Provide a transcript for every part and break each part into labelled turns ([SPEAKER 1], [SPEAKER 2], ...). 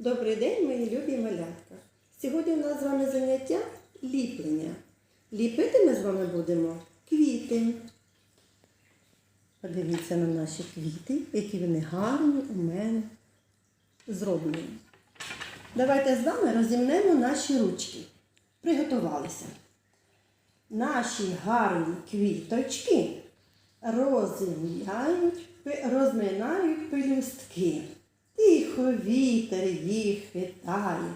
[SPEAKER 1] Добрий день, мої любі малятка. Сьогодні у нас з вами заняття ліплення. Ліпити ми з вами будемо квіти. Подивіться на наші квіти, які вони гарні у мене зроблені. Давайте з вами розімнемо наші ручки. Приготувалися. Наші гарні квіточки розминають пелюстки. Тихо вітер їх хитає,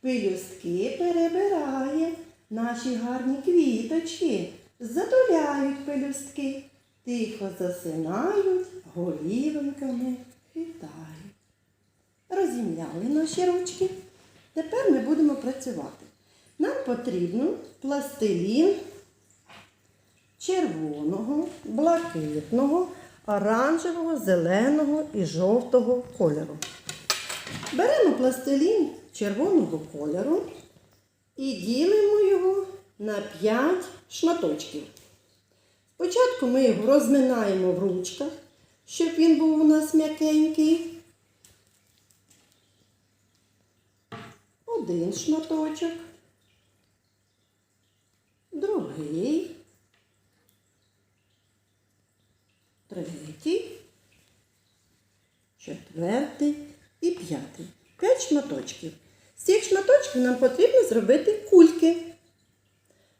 [SPEAKER 1] пелюстки перебирає, наші гарні квіточки затуляють пелюстки, тихо засинають, голівоньками хитають. Розім'яли наші ручки. Тепер ми будемо працювати. Нам потрібно пластилін червоного, блакитного, оранжевого, зеленого і жовтого кольору. Беремо пластилін червоного кольору і ділимо його на 5 шматочків. Спочатку ми його розминаємо в ручках, щоб він був у нас м'якенький. Один шматочок, другий, третій, четвертий п'ятий. П'ять шматочків. З цих шматочків нам потрібно зробити кульки.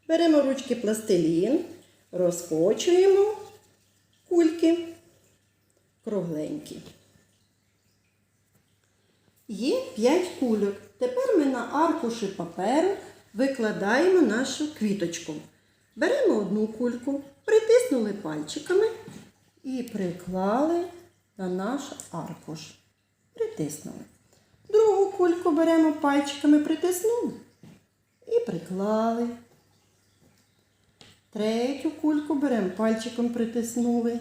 [SPEAKER 1] Беремо ручки пластилін, розкочуємо кульки кругленькі. Є 5 кульок. Тепер ми на аркуші паперу викладаємо нашу квіточку. Беремо одну кульку, притиснули пальчиками і приклали на наш аркуш. Притиснули. Другу кульку беремо пальчиками, притиснули і приклали. Третю кульку беремо пальчиком притиснули.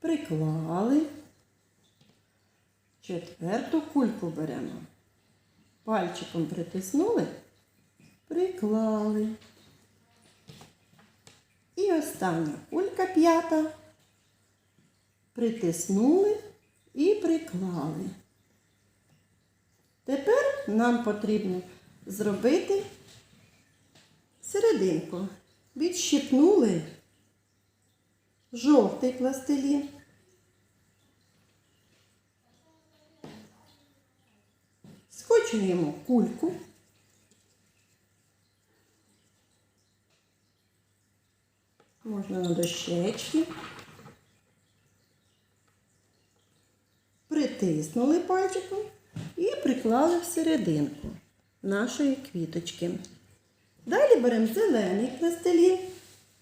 [SPEAKER 1] Приклали. Четверту кульку беремо. Пальчиком притиснули, приклали. І остання кулька п'ята. Притиснули і приклали. Тепер нам потрібно зробити серединку. Відщипнули жовтий пластилін. Скочуємо кульку. Можна на дощечки. Притиснули пальчиком і приклали в серединку нашої квіточки. Далі беремо зелений пластилін.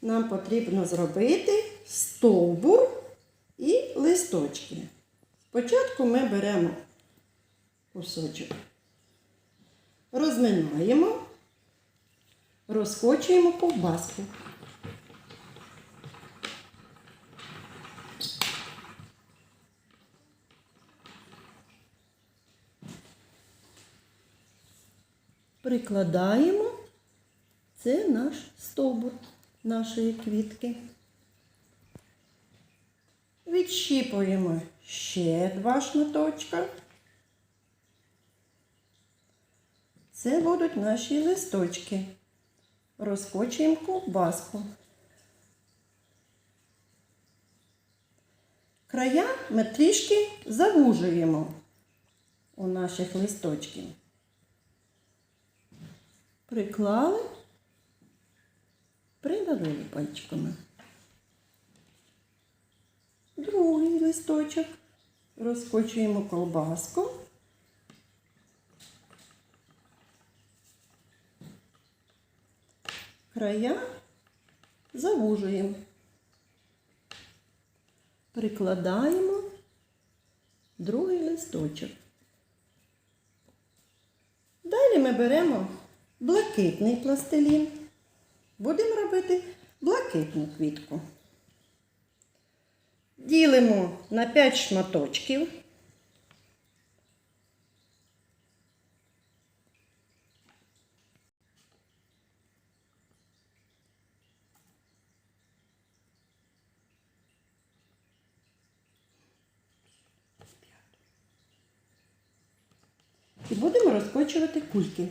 [SPEAKER 1] Нам потрібно зробити стовбур і листочки. Спочатку ми беремо кусочок. Розминаємо, розкочуємо ковбаску. Прикладаємо це наш стовбур нашої квітки. Відщіпуємо ще два шматочка. Це будуть наші листочки. Розкочуємо ковбаску. Края ми трішки завужуємо у наших листочків. Приклали, придавили пальчиками. Другий листочок. Розкочуємо ковбаску. края завужуємо. Прикладаємо другий листочок. Далі ми беремо блакитний пластилін. Будемо робити блакитну квітку. Ділимо на 5 шматочків. І будемо розкочувати кульки.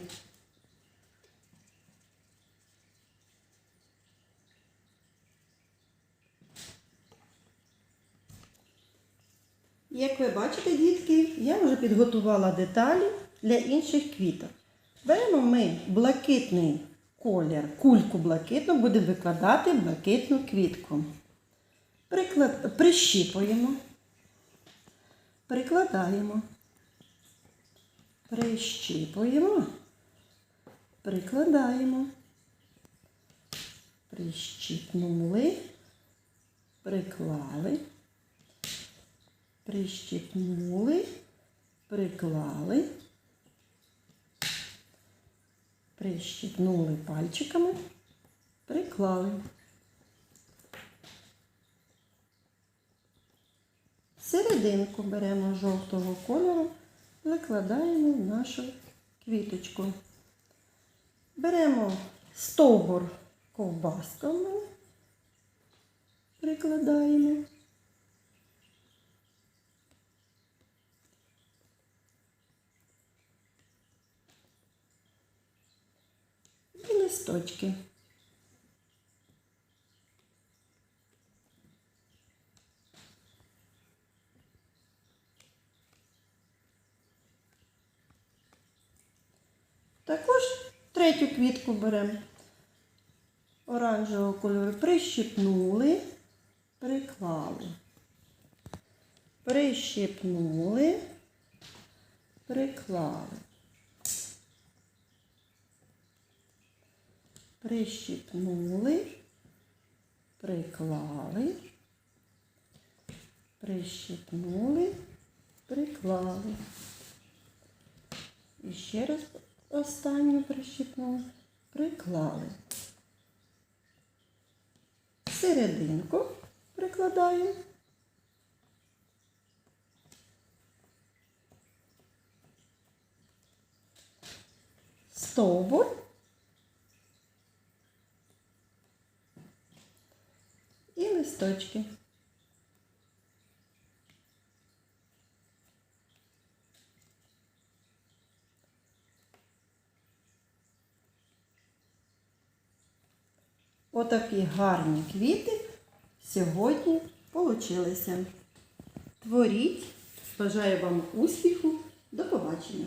[SPEAKER 1] Як ви бачите, дітки, я вже підготувала деталі для інших квіток. Беремо ми блакитний колір, кульку блакитну, будемо викладати блакитну квітку. Приклад... Прищіпуємо, прикладаємо, прищіпуємо, прикладаємо, прищіпнули, приклали, прищіпнули, приклали, прищіпнули пальчиками, приклали. Серединку беремо жовтого кольору, закладаємо в нашу квіточку. Беремо стовбур ковбасками, прикладаємо. І листочки. Також третю квітку беремо оранжевого кольору, прищипнули, приклали. Прищипнули, приклали. Прищипнули, приклали. Прищипнули, приклали. І ще раз останню прищипнули, приклали. Серединку прикладаємо. Стовбур. І листочки. Отакі гарні квіти сьогодні получилися. Творіть. Бажаю вам успіху. До побачення.